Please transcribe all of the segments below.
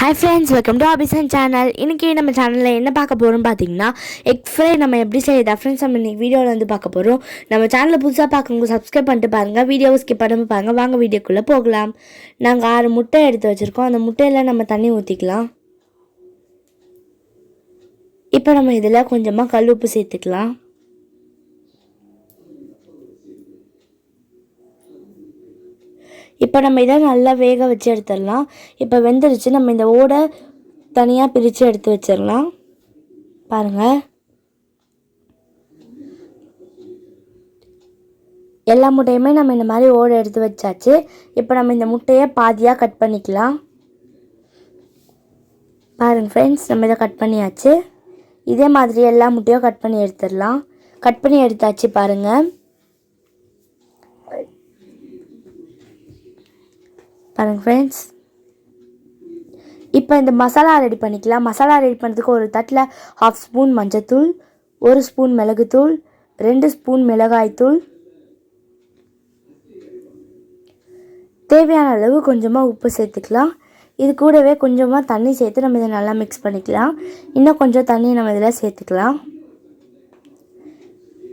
Hi friends welcome to ஆபிசன் channel இன்றைக்கி நம்ம சேனலில் என்ன பார்க்க போகிறோம் பார்த்தீங்கன்னா எக் ஃப்ரை நம்ம எப்படி செய்யுதா ஃப்ரெண்ட்ஸ் நம்ம இன்றைக்கி வீடியோவில் வந்து பார்க்க போகிறோம் நம்ம சேனலில் புதுசாக பார்க்கவங்க சப்ஸ்கிரைப் பண்ணிட்டு பாருங்கள் வீடியோவை ஸ்கிப் பண்ணாமல் பாருங்கள் வாங்க வீடியோக்குள்ளே போகலாம். நாங்கள் ஆறு முட்டை எடுத்து வச்சுருக்கோம். அந்த முட்டையில் நம்ம தண்ணி ஊற்றிக்கலாம் இப்போ நம்ம இதில் கொஞ்சமாக கல் உப்பு சேர்த்துக்கலாம். இப்போ நம்ம இதை நல்லா வேக வச்சு எடுத்துடலாம். இப்போ வெந்துருச்சு நம்ம இந்த ஓடை தனியாக பிரித்து எடுத்து வச்சிடலாம். பாருங்கள் எல்லா முட்டையுமே நம்ம இந்த மாதிரி ஓடை எடுத்து வச்சாச்சு. இப்போ நம்ம இந்த முட்டையை பாதியாக கட் பண்ணிக்கலாம். பாருங்கள் ஃப்ரெண்ட்ஸ் நம்ம இதை கட் பண்ணியாச்சு. இதே மாதிரி எல்லா முட்டையும் கட் பண்ணி எடுத்துடலாம். கட் பண்ணி எடுத்தாச்சு பாருங்கள் பாருங்கள் ஃப்ரெண்ட்ஸ் இப்போ இந்த மசாலா ரெடி பண்ணிக்கலாம். மசாலா ரெடி பண்ணுறதுக்கு ஒரு தட்டில் ஹாஃப் ஸ்பூன் மஞ்சத்தூள் ஒரு ஸ்பூன் மிளகுத்தூள் ரெண்டு ஸ்பூன் மிளகாய்த்தூள். தேவையான அளவு கொஞ்சமாக உப்பு சேர்த்துக்கலாம். இது கூடவே கொஞ்சமாக தண்ணி சேர்த்து நம்ம இதை நல்லா மிக்ஸ் பண்ணிக்கலாம். இன்னும் கொஞ்சம் தண்ணி நம்ம இதில் சேர்த்துக்கலாம்.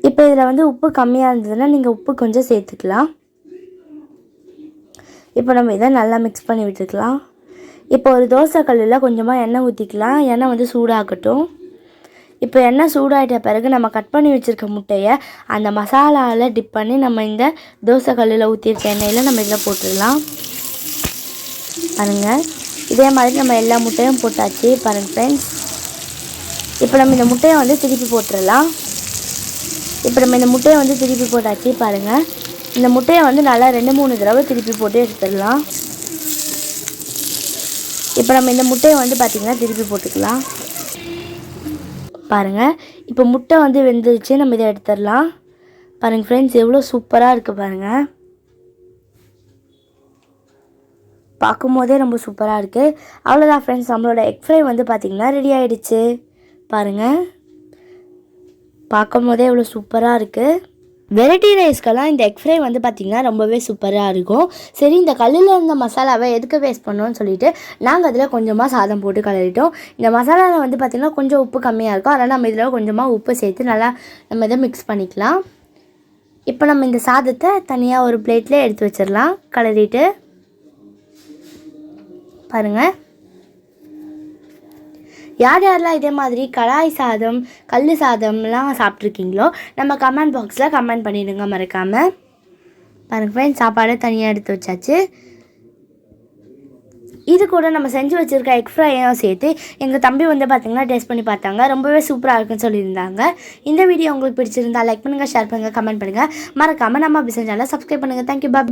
இப்போ இதில் வந்து உப்பு கம்மியாக இருந்ததுன்னா நீங்கள் உப்பு கொஞ்சம் சேர்த்துக்கலாம். இப்போ நம்ம இதை நல்லா மிக்ஸ் பண்ணி விட்டுக்கலாம். இப்போ ஒரு தோசை கல்லில் கொஞ்சமாக எண்ணெய் ஊற்றிக்கலாம் எண்ணெய் வந்து சூடாகட்டும். இப்போ எண்ணெய் சூடாகிட்ட பிறகு நம்ம கட் பண்ணி வச்சுருக்க முட்டையை அந்த மசாலாவில் டிப் பண்ணி நம்ம இந்த தோசை கல்லில் ஊற்றிருக்க எண்ணெயில் நம்ம இதில் போட்டுடலாம். பாருங்கள் இதே மாதிரி நம்ம எல்லா முட்டையும் போட்டாச்சு. பாருங்கள் ஃப்ரெண்ட்ஸ் இப்போ நம்ம இந்த முட்டையை வந்து திருப்பி போட்டுடலாம். இப்போ நம்ம இந்த முட்டையை வந்து திருப்பி போட்டாச்சு. பாருங்கள் இந்த முட்டையை வந்து நல்லா ரெண்டு மூணு தடவை திருப்பி போட்டு எடுத்துடலாம். இப்போ நம்ம இந்த முட்டையை வந்து பார்த்திங்கன்னா திருப்பி போட்டுக்கலாம். பாருங்கள் இப்போ முட்டை வந்து வெந்துருச்சு நம்ம இதை எடுத்துடலாம். பாருங்கள் ஃப்ரெண்ட்ஸ் எவ்வளோ சூப்பராக இருக்குது பாருங்கள் பார்க்கும்போதே ரொம்ப சூப்பராக இருக்குது அவ்வளோதான் ஃப்ரெண்ட்ஸ் நம்மளோட எக் ஃப்ரை வந்து பார்த்திங்கன்னா ரெடி ஆகிடுச்சு பாருங்கள் பார்க்கும் போதே எவ்வளோ சூப்பராக இருக்குது வெரைட்டி ரைஸ்க்கெல்லாம் இந்த எக் ஃப்ரை வந்து பார்த்திங்கன்னா ரொம்பவே சூப்பராக இருக்கும். சரி இந்த கல்லில் இருந்த மசாலாவை எதுக்கு வேஸ்ட் பண்ணோன்னு சொல்லிட்டு நாங்கள் அதில் கொஞ்சமாக சாதம் போட்டு கலரிட்டோம் இந்த மசாலாவில் வந்து பார்த்திங்கன்னா கொஞ்சம் உப்பு கம்மியாக இருக்கும். அதனால் நம்ம இதில் கொஞ்சமாக உப்பு சேர்த்து நல்லா நம்ம இதை மிக்ஸ் பண்ணிக்கலாம். இப்போ நம்ம இந்த சாதத்தை தனியாக ஒரு பிளேட்டில் எடுத்து வச்சிடலாம். கலரிட்டு பாருங்கள் யார் யாரெல்லாம் இதே மாதிரி கடாய் சாதம் கல் சாதம்லாம் சாப்பிட்ருக்கீங்களோ நம்ம கமெண்ட் பாக்ஸில் கமெண்ட் பண்ணிடுங்க மறக்காமல் பாருங்க ஃப்ரெண்ட்ஸ் சாப்பாடு தனியாக எடுத்து வச்சாச்சு. இது கூட நம்ம செஞ்சு வச்சுருக்க எக் ஃப்ரையும் சேர்த்து எங்கள் தம்பி வந்து பார்த்திங்கன்னா டேஸ்ட் பண்ணி பார்த்தாங்க. ரொம்பவே சூப்பராக இருக்குன்னு சொல்லியிருந்தாங்க. இந்த வீடியோ உங்களுக்கு பிடிச்சிருந்தா லைக் பண்ணுங்கள் ஷேர் பண்ணுங்கள் கமெண்ட் பண்ணுங்கள் மறக்காமல் நம்ம பிசினஸ் சேனலை சப்ஸ்கிரைப் பண்ணுங்கள் தேங்க்யூ பாய்